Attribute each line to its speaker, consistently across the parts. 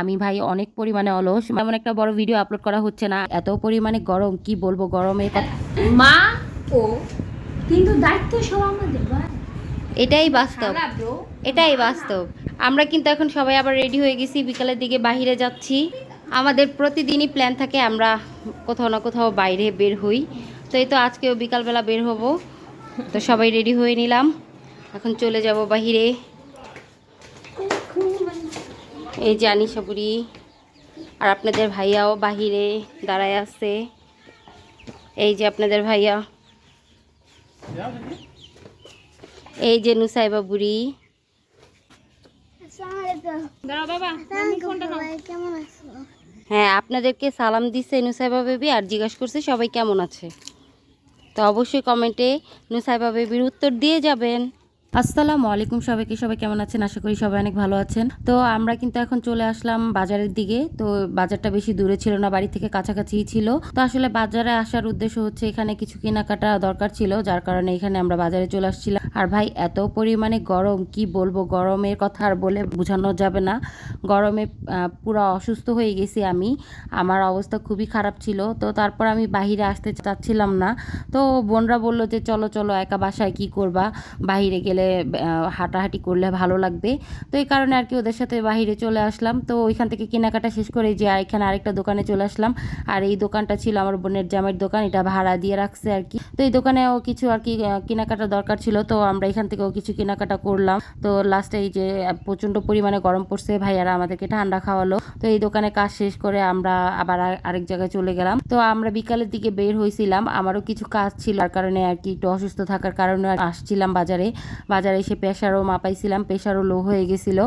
Speaker 1: আমি ভাই অনেক পরিমাণে অলস। এমন একটা বড় ভিডিও আপলোড করা হচ্ছে না। এত পরিমাণে গরম কি বলব গরমে?
Speaker 2: মা ও কিন্তু দায়িত্ব সব আমাদের
Speaker 1: এটাই বাস্তব। এটাই বাস্তব। আমরা কিন্তু এখন সবাই আবার রেডি হয়ে গেছি বিকালের দিকে বাইরে যাচ্ছি। আমাদের প্রতিদিনই প্ল্যান থাকে আমরা কোথাও না কোথাও বাইরে বের হই। তো এই তো আজকেও বিকালবেলা বের হব। তো সবাই রেডি হয়ে নিলাম। এখন চলে যাব বাহিরে। এই যে আনিশা বুড়ি আর আপনাদের ভাইয়াও বাহিরে দাঁড়ায় আছে। এই যে আপনাদের ভাইয়া। এই যে নুসাইবা বুড়ি।
Speaker 2: দাঁড়াও বাবা ফোনটা নাও।
Speaker 3: কেমন আছো?
Speaker 1: হ্যাঁ আপনাদেরকে সালাম দিচ্ছে নুসাইবা বেবি আর জিজ্ঞাসা করছে সবাই কেমন আছে। তো অবশ্যই কমেন্টে নুসাইবা বেবির উত্তর দিয়ে যাবেন। আসসালামু আলাইকুম সবাইকে। সবাই কেমন আছেন? আশা করি সবাই অনেক ভালো আছেন। তো আমরা কিন্তু এখন চলে আসলাম বাজারের দিকে। তো বাজারটা বেশি দূরে ছিল না, বাড়ি থেকে কাছাকাছিই ছিল। তো আসলে বাজারে আসার উদ্দেশ্য হচ্ছে এখানে কিছু কেনাকাটা দরকার ছিল, যার কারণে এখানে আমরা বাজারে চলে আসছিলাম। আর ভাই, এত পরিমাণে গরম, কি বলব? গরমের কথা আর বলে বোঝানো যাবে না। গরমে পুরো অসুস্থ হয়ে গেছি আমি। আমার অবস্থা খুবই খারাপ ছিল। তো তারপর আমি বাহিরে আসতে চাচ্ছিলাম না। তো বোনরা বলল যে, চলো চলো, একা বাসায় কি করবা? বাহিরে গেলে আহ, হাঁটাহাঁটি করলে ভালো লাগবে। তো এই কারণে আর কি ওদের সাথে বাহিরে চলে আসলাম। তো ওইখান থেকে কেনাকাটা শেষ করে যে এখানে আরেকটা দোকানে চলে আসলাম। আর এই দোকানটা ছিল আমার বোনের জামাইয়ের দোকান এটা ভাড়া দিয়ে রাখছে আর কি। তো এই দোকানেও কিছু আর কি কেনাকাটা দরকার ছিল। তো আমরা এখান থেকেও কিছু কেনাকাটা করলাম। তো লাস্টে এই যে প্রচণ্ড পরিমাণে গরম পড়ছে ভাইয়ারা আমাদেরকে ঠান্ডা খাওয়ালো। তো এই দোকানে কাজ শেষ করে আমরা আবার আর- আরেক জায়গায় চলে গেলাম। তো আমরা বিকালের দিকে বের হয়েছিলাম। আমারও কিছু কাজ ছিল তার কারণে আর কি একটু অসুস্থ থাকার কারণে আসছিলাম বাজারে। বাজারে এসে প্রেশারও মাপাইছিলাম প্রেশারও লো হয়ে গেছিল।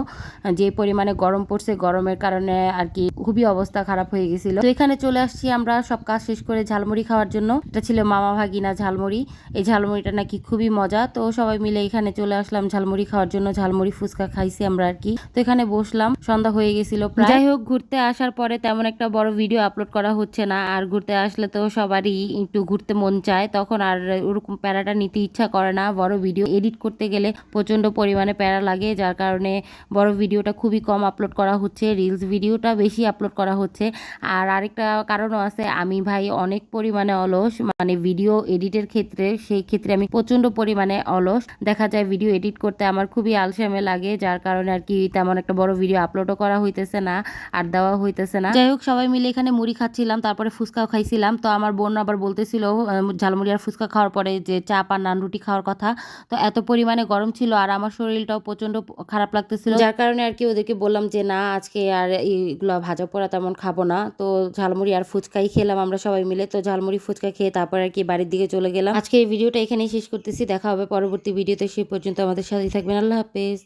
Speaker 1: যে পরিমাণে গরম পড়ছে, গরমের কারণে আর কি খুবই অবস্থা খারাপ হয়ে গেছিল। তো এখানে চলে আসছি আমরা, সব কাজ শেষ করে ঝালমুড়ি খাওয়ার জন্য। এটা ছিল মামা ভাগিনা ঝালমুড়ি। এই ঝালমুড়িটা নাকি খুবই মজা। তো সবাই মিলে এখানে চলে আসলাম ঝালমুড়ি খাওয়ার জন্য। ঝালমুড়ি ফুচকা খাইছি আমরা আর কি। তো এখানে বসলাম, সন্ধ্যা হয়ে গেছিল যাই হোক, ঘুরতে আসার পরে তেমন একটা বড় ভিডিও আপলোড করা হচ্ছে না। আর ঘুরতে আসলে তো সবারই একটু ঘুরতে মন চায়। তখন আর ওরকম প্যারাটা নিতে ইচ্ছা করে না, বড় ভিডিও এডিট করতে গেলে প্রচণ্ড পরিমাণে প্যারা লাগে, যার কারণে বড় ভিডিওটা খুবই কম আপলোড করা হচ্ছে রিলস ভিডিওটা বেশি আপলোড করা হচ্ছে। আর আরেকটা কারণও আছে, আমি ভাই অনেক পরিমাণে অলস মানে ভিডিও এডিটের ক্ষেত্রে, সেই ক্ষেত্রে আমি প্রচণ্ড পরিমাণে অলস। দেখা যায় ভিডিও এডিট করতে আমার খুবই আলসেমে লাগে, যার কারণে আর কি তেমন একটা বড় ভিডিও আপলোডও করা হইতেছে না, আর দেওয়া হইতেছে না। যাই হোক, সবাই মিলে এখানে মুড়ি খাচ্ছিলাম, তারপরে ফুচকাও খাইছিলাম। তো আমার বোন আবার বলতেছিল ঝালমুড়ি আর ফুচকা খাওয়ার পরে যে চাপ আর নান রুটি খাওয়ার কথা। তো এত পরিমাণে গরম ছিল আর আমার শরীরটাও প্রচণ্ড খারাপ লাগতেছিল। যার কারণে আর কি ওদেরকে বললাম যে, না, আজকে আর এইগুলো ভাজা পোড়া তেমন খাব না। তো ঝালমুড়ি আর ফুচকাই খেলাম আমরা সবাই মিলে। তো ঝালমুড়ি, ফুচকা খেয়ে তারপর আর কি বাড়ির দিকে চলে গেলাম। আজকে এই ভিডিওটা এখানেই শেষ করতেছি। দেখা হবে পরবর্তী ভিডিওতে সেই পর্যন্ত আমাদের সাথেই থাকবেন। আল্লাহ হাফেজ।